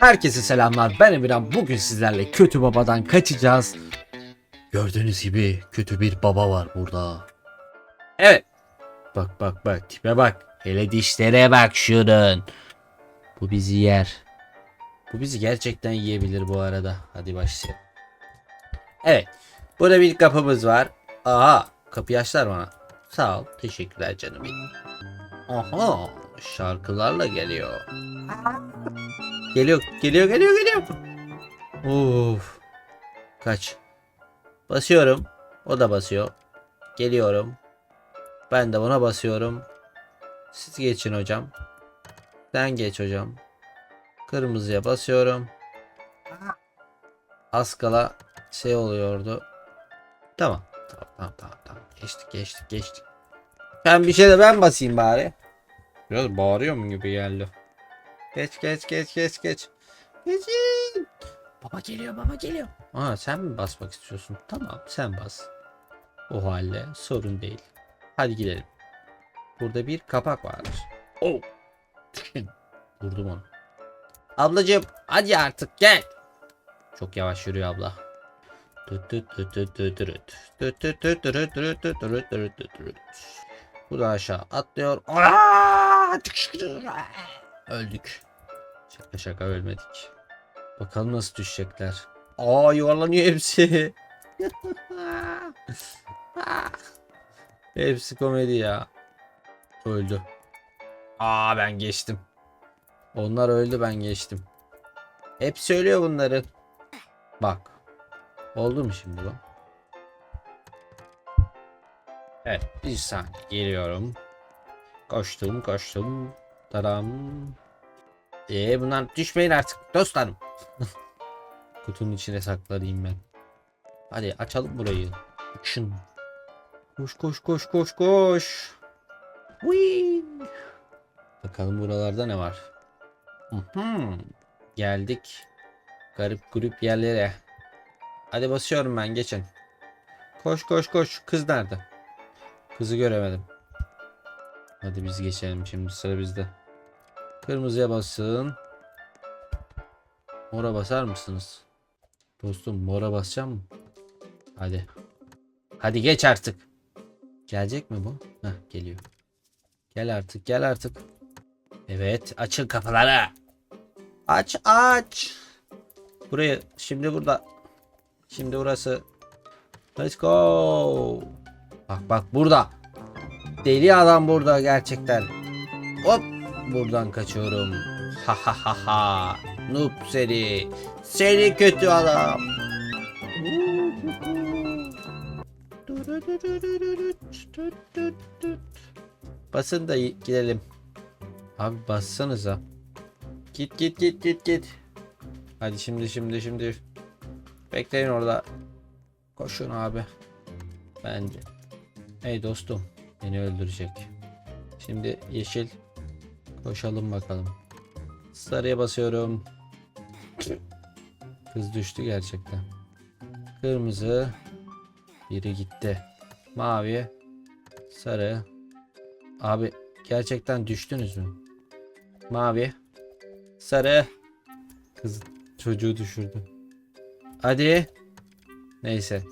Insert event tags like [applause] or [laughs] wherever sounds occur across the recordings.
Herkese selamlar. Ben Emirhan. Bugün sizlerle kötü babadan kaçacağız. Gördüğünüz gibi kötü bir baba var burada. Evet. Bak bak bak tipe bak. Hele dişlere bak şunun. Bu bizi yer. Bu bizi gerçekten yiyebilir bu arada. Hadi başlayalım. Evet. Burada bir kapımız var. Aha. Kapıyı açlar bana. Sağ ol. Teşekkürler canım benim. Aha. Şarkılarla geliyor. Geliyor, geliyor, geliyor, geliyor. Uf. Kaç. Basıyorum. O da basıyor. Geliyorum. Ben de buna basıyorum. Siz geçin hocam. Sen geç hocam. Kırmızıya basıyorum. Az şey oluyordu. Tamam. Tamam tamam tamam. tamam. Geçtik geçtik geçtik. Ben bir şey de ben basayım bari. Biraz bağırıyorum gibi geldi. Geç geç geç geç geç. Geçin. Baba geliyor baba geliyor. Aa sen mi basmak istiyorsun? Tamam sen bas. O halde sorun değil. Hadi gidelim. Burada bir kapak vardır. Oh. Vurdum onu. Ablacığım hadi artık gel. Çok yavaş yürüyor abla. Bu da aşağı atlıyor. Aa! Öldük. Şaka şaka ölmedik. Bakalım nasıl düşecekler. Aa yuvarlanıyor hepsi. [laughs] hepsi komedi ya. Öldü. Aa ben geçtim. Onlar öldü ben geçtim. Hep söylüyor bunları. Bak. Oldu mu şimdi bu? Evet bir saniye geliyorum. Koştum koştum. Taram. Ee bunlar düşmeyin artık dostlarım. [laughs] Kutunun içine saklanayım ben. Hadi açalım burayı. Uçun. Koş koş koş koş koş. Whee! Bakalım buralarda ne var. Mhm. Geldik. Garip grup yerlere. Hadi basıyorum ben geçin. Koş koş koş. Kız nerede? Kızı göremedim. Hadi biz geçelim şimdi sıra bizde. Kırmızıya basın. Mora basar mısınız? Dostum mora basacağım mı? Hadi. Hadi geç artık. Gelecek mi bu? Heh geliyor. Gel artık gel artık. Evet açın kapıları. Aç aç. Burayı şimdi burada. Şimdi burası. Let's go. Bak bak burada. Deli adam burada gerçekten. Hop buradan kaçıyorum. Ha ha ha ha. Noob seni. Seni kötü adam. Basın da gidelim. Abi bassanıza. Git git git git git. Hadi şimdi şimdi şimdi. Bekleyin orada. Koşun abi. Bence. Hey dostum. Beni öldürecek. Şimdi yeşil. Koşalım bakalım. Sarıya basıyorum. Kız düştü gerçekten. Kırmızı. Biri gitti. Mavi. Sarı. Abi gerçekten düştünüz mü? Mavi. Sarı. Kız çocuğu düşürdü. Hadi. Neyse.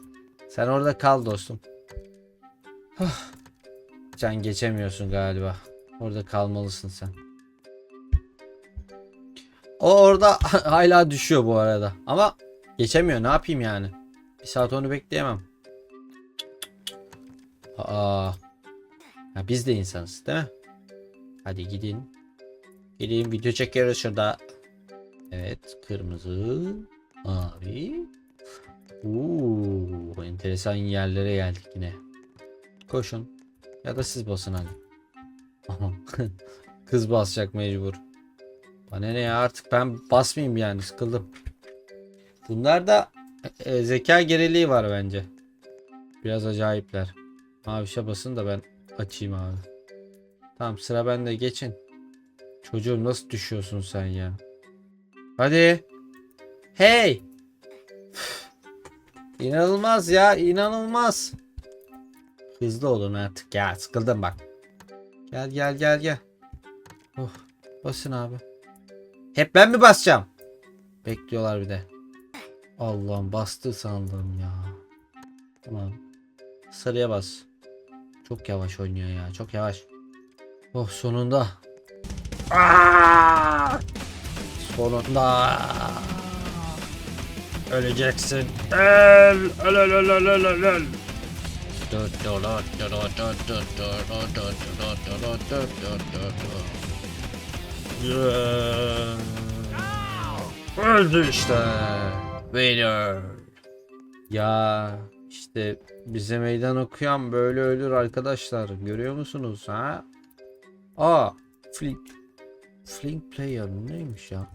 Sen orada kal dostum. Sen geçemiyorsun galiba. Orada kalmalısın sen. O orada [laughs] hala düşüyor bu arada. Ama geçemiyor. Ne yapayım yani? Bir saat onu bekleyemem. Aa. Ya biz de insanız değil mi? Hadi gidin. Gidin video çekiyoruz şurada. Evet kırmızı. Mavi. Uuu, enteresan yerlere geldik yine. Koşun. Ya da siz basın hadi. [laughs] Kız basacak mecbur. Bana ne ya artık ben basmayayım yani sıkıldım. Bunlar da e, zeka geriliği var bence. Biraz acayipler. Mavişe basın da ben açayım abi. Tamam sıra bende geçin. Çocuğum nasıl düşüyorsun sen ya? Hadi. Hey. İnanılmaz ya inanılmaz. Hızlı olun artık ya sıkıldım bak. Gel gel gel gel. Oh basın abi. Hep ben mi basacağım? Bekliyorlar bir de. Allah'ım bastı sandım ya. Tamam. Sarıya bas. Çok yavaş oynuyor ya. Çok yavaş. Oh sonunda. Aa! Sonunda. Öleceksin. Öl. Öl öl öl öl öl öl öl. Öldü işte. Winner. Ya işte bize meydan okuyan böyle ölür arkadaşlar. Görüyor musunuz ha? Aa, Flink. Flink player neymiş ya?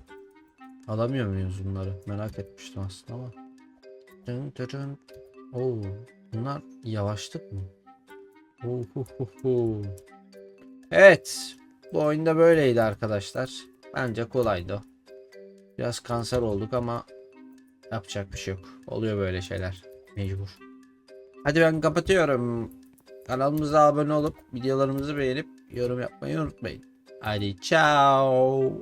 Alamıyor muyuz bunları? Merak etmiştim aslında ama. Dın dın. Oo, bunlar yavaşlık mı? Oo, hu, hu, hu. Evet. Bu oyunda böyleydi arkadaşlar. Bence kolaydı. Biraz kanser olduk ama yapacak bir şey yok. Oluyor böyle şeyler. Mecbur. Hadi ben kapatıyorum. Kanalımıza abone olup videolarımızı beğenip yorum yapmayı unutmayın. Hadi ciao.